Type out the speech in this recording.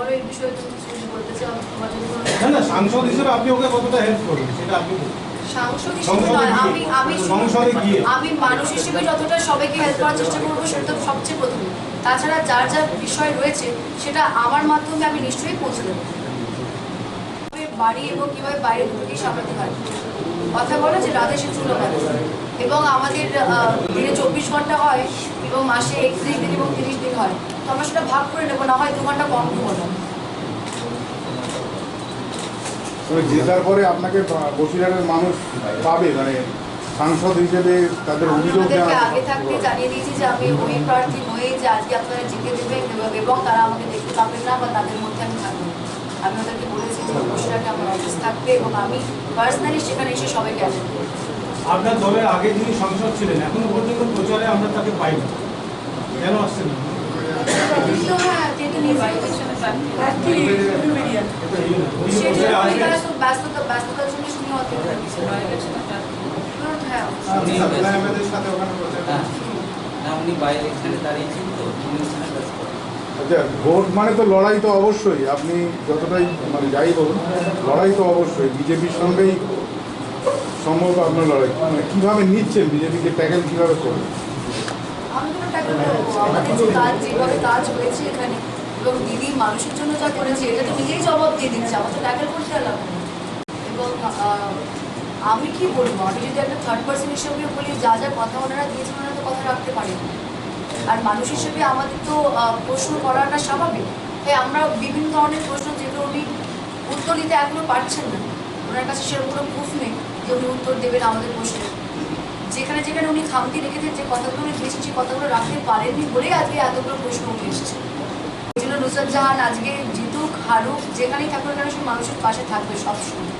বলো এই বিষয়ে কিছু বলতে চাও? তোমার যদি না না সাংসদ হিসেবে আপনি ওকে কতটা হেল্প করবেন সেটা আপনি বলুন। সাংসদ হিসেবে নয় আমি আমি আমি মানুষ হিসেবে যতটা সবাইকে হেল্প করার চেষ্টা করব সেটা তো সবচেয়ে প্রথমে। তাছাড়া যার যার বিষয় রয়েছে সেটা আমার মাধ্যমে আমি নিশ্চয়ই পৌঁছে দেবো। বাড়ি এবং কীভাবে বাইরে দুটোকেই সামলাতে হয়? কথা বলে যে রাধে সে চুলো এবং আমাদের দিনে চব্বিশ ঘণ্টা হয় এবং মাসে একত্রিশ দিন এবং তিরিশ দিন হয়। আমরা সেটা ভাগ করে নেব না হয় দু ঘণ্টা কম ঘুমানো জেতার পরে আপনাকে বসিরহাটের মানুষ পাবে মানে সাংসদ হিসেবে তাদের অভিযোগ আগে থাকতে জানিয়ে দিয়েছি যে আমি ওই প্রার্থী নই যে আজকে আপনারা জিতে দেবেন এবং- তারা আমাকে দেখতে পাবেন না বা তাদের মধ্যে আমি থাকব না। আমি ওদেরকে বলেছি যে বসিরহাটে আমার অফিস থাকবে এবং আমি পার্সোনালি সেখানে এসে সবাইকে অ্যাটেন্ড করব আপনার দলের আগে যিনি সংসদ ছিলেন এখনও পর্যন্ত প্রচারে আমরা তাকে পাইনি কেন আসছেন না? ভোট মানে তো লড়াই তো অবশ্যই। আপনি যতটাই মানে যাই বলুন, লড়াই তো অবশ্যই। বিজেপির সঙ্গেই সম্ভব আপনার লড়াই। মানে কীভাবে নিচ্ছেন? বিজেপিকে ট্যাকেল কীভাবে করবেন? আমাদের যে কাজ যেভাবে কাজ হয়েছে এখানে এবং দিদি মানুষের জন্য যা করেছে এটা তো নিজেই জবাব দিয়ে দিচ্ছে আমার তো ট্যাকেল করতে এলাম এবং আমি কি বলব আমি যদি একটা থার্ড পার্সন হিসেবে বলি যা যা কথা ওনারা দিয়েছেন ওনারা তো কথা রাখতে পারেন আর মানুষ হিসেবে আমাদের তো প্রশ্ন করাটা স্বাভাবিক তাই আমরা বিভিন্ন ধরনের প্রশ্ন যেগুলো উনি উত্তর দিতে এখনও পারছেন না ওনার কাছে সেরকম কোনো প্রুফ নেই যে উনি উত্তর দেবেন আমাদের প্রশ্নে যেখানে যেখানে উনি খামতি রেখেছেন যে কতগুলো উনি দিয়েছেন রাখতে পারেননি বলেই আজকে এতগুলো প্রশ্ন উঠে এসেছে। এই জন্য নুসরত জাহান, আজকে জিতুক, হারুক, যেখানেই থাকুক কেন সে মানুষের পাশে থাকবে সবসময়।